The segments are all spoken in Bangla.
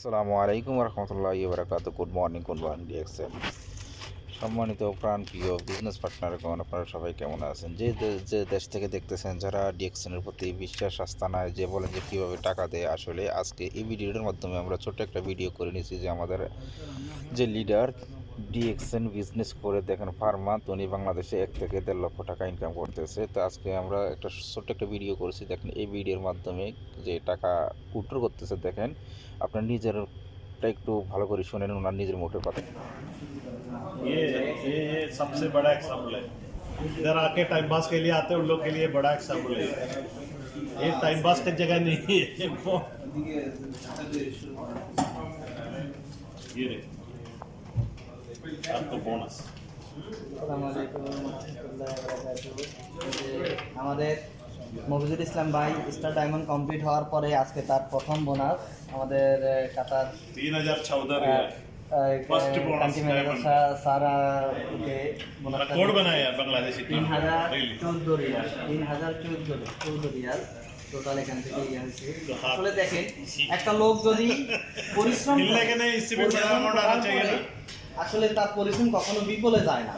আসসালামু আলাইকুম রহমতুল্লাহ বারাকাত good morning good morning DXM সম্মানিত প্রাণ প্রিয় বিজনেস পার্টনার কেমন আপনারা সবাই কেমন আছেন? যে যে দেশ থেকে দেখতেছেন যারা ডিএক্সএনের প্রতি বিশ্বাস, আস্থা নাই, যে বলেন যে কীভাবে টাকা দেয়, আসলে আজকে এই ভিডিওটার মাধ্যমে আমরা ছোট্ট একটা ভিডিও করে নিয়েছি যে আমাদের যে লিডার ডিএক্সএন বিজনেস করে দেখেন পার মান্থ উনি বাংলাদেশে এক থেকে দেড় লক্ষ টাকা ইনকাম করতেছে তো আজকে আমরা একটা ছোট্ট একটা ভিডিও করেছি দেখেন এই ভিডিওর মাধ্যমে যে টাকা উইথড্র করতেছে দেখেন আপনার নিজেরটা একটু ভালো করে শুনেন ওনার নিজের মুখের কথা ये ये ये सबसे बड़ा एग्जाम्पल है इधर आके टाइम पास के लिए आते हैं उन लोग के लिए बड़ा एग्जाम्पल है ये टाइम पास की जगह नहीं है वो- ये देखो আমাদের মফিজুল ইসলাম ভাই স্টার ডায়মন্ড কমপ্লিট হওয়ার পরে আজকে তার প্রথম বোনাস আমাদের কাতার তিন হাজার চৌদ্দ চোদ্দ রিয়াল তিন হাজার রিয়াল টোটাল ইয়ে দেখেন একটা লোক যদি পরিশ্রম আসলে তার পরিশ্রম কখনো বিপলে যায় না।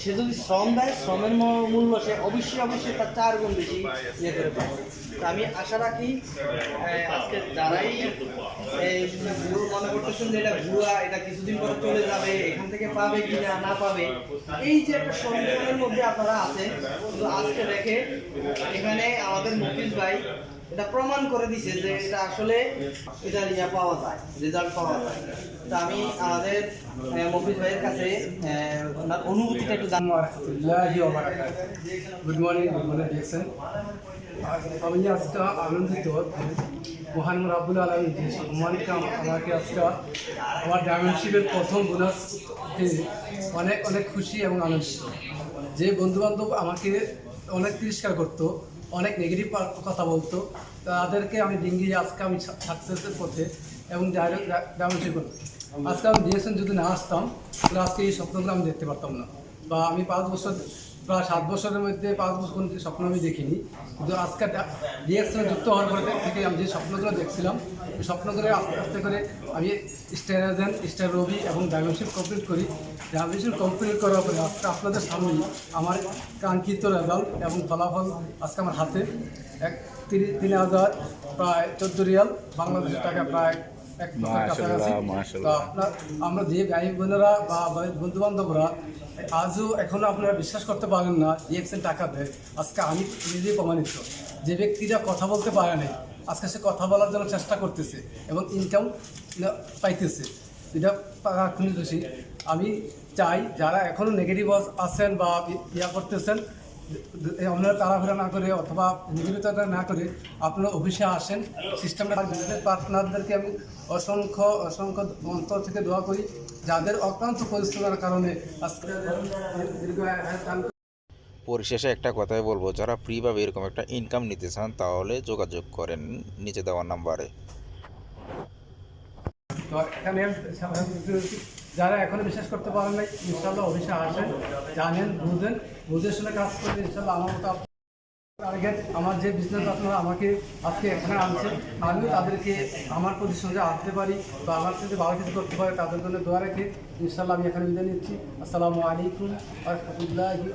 সে যদি শ্রম দেয়, শ্রমের মূল্য সে অবশ্যই অবশ্যই তার চার গুণ বেশি ইয়ে করে পায় আমি আশা রাখি আজকে যারাই মনে করতেছেন যে এটা ভুয়া, এটা কিছুদিন পরে চলে যাবে, এখান থেকে পাবে কি না না পাবে, এই যে একটা সন্দেহের মধ্যে আপনারা আছেন। আজকে দেখে এখানে আমাদের মুকেশ ভাই এটা প্রমাণ করে দিছে যে এটা আসলে এটা ইয়া পাওয়া যায় রেজাল্ট পাওয়া যায়। তা আমি আমাদের মফিজ ভাইয়ের কাছে ওনার অনুভূতিটা একটু জানব গুড মর্নিং গুড মর্নিং দেখছেন আমি আজকে আনন্দিত, মহান রাবুল আলমী যে সম্মানিত আমাকে আজকে আমার ডায়মন্ডশিপের প্রথম বোনাস অনেক অনেক খুশি এবং আনন্দিত। যে বন্ধুবান্ধব আমাকে অনেক তিরস্কার করতো অনেক নেগেটিভ কথা বলতো। তাদেরকে আমি ডিঙ্গি আজকে আমি সাকসেসের পথে এবং ডায়ালগ করব আজকে আমি ডিএসএন যদি না আসতাম, তাহলে আজকে এই স্বপ্নগুলো আমি দেখতে পারতাম না। বা আমি পাঁচ বছর প্রায় সাত বছরের মধ্যে, পাঁচ বছর কোনো স্বপ্ন আমি দেখিনি। কিন্তু আজকে ডিএক্সএনে যুক্ত হওয়ার পরে থেকে আমি যে স্বপ্নগুলো দেখছিলাম, এই স্বপ্নগুলো আস্তে আস্তে করে আমি স্টার এজেন্ট স্টার রবি এবং ডায়মন্ডশিপ কমপ্লিট করি। ডায়মন্ডশিপ কমপ্লিট করার পরে আজকে আপনাদের সামনে আমার কাঙ্ক্ষিত রেজাল্ট এবং ফলাফল আজকে আমার হাতে। এক তিন তিন হাজার প্রায় চোদ্দ রিয়াল, বাংলাদেশের টাকা প্রায় আমরা যে ভাই বোনেরা বা বন্ধু বান্ধবরা আজও এখনও আপনারা বিশ্বাস করতে পারেন না ডিএক্সএন টাকা দেয়। আজকে আমি নিজে প্রমাণিত। যে ব্যক্তিরা কথা বলতে পারে নাই আজকে সে কথা বলার জন্য চেষ্টা করতেছে এবং ইনকাম পাইতেছে। এটা খুবই খুশি আমি চাই যারা এখনও নেগেটিভ আছেন বা ইয়া করতেছেন আপনারা তাড়াহুড়া না করে অথবা নিগমিততা না করে আপনারা অফিসে আসেন। সিস্টেমটা বিজনেস পার্টনারদেরকে আমি অসংখ্য অসংখ্য অন্তর থেকে দোয়া করি। যাদের অক্লান্ত পরিশ্রমের কারণে আজকে পরিশেষে একটা কথাই বলব যারা ফ্রিভাবে এরকম একটা ইনকাম নিতে চান তাহলে যোগাযোগ করেন নিচে দেওয়া নাম্বারে তো এখানে যারা এখনও বিশ্বাস করতে পারেন নাই ইনশাল্লাহ অফিসে আসেন, জানেন, বুঝেন, বুঝে শুনে কাজ করবেন ইনশাল্লাহ আমার মতো টার্গেট আমার যে বিজনেস আপনারা আমাকে আজকে এখানে আনছে আমিও তাদেরকে আমার প্রতি সঙ্গে আসতে পারি বা আমার সাথে ভালো কিছু করতে পারে তাদের জন্য দোয়া রেখে ইনশাল্লাহ আমি এখানে বিদায় নিচ্ছি। আসসালামু আলাইকুম রহমতুল্লাহি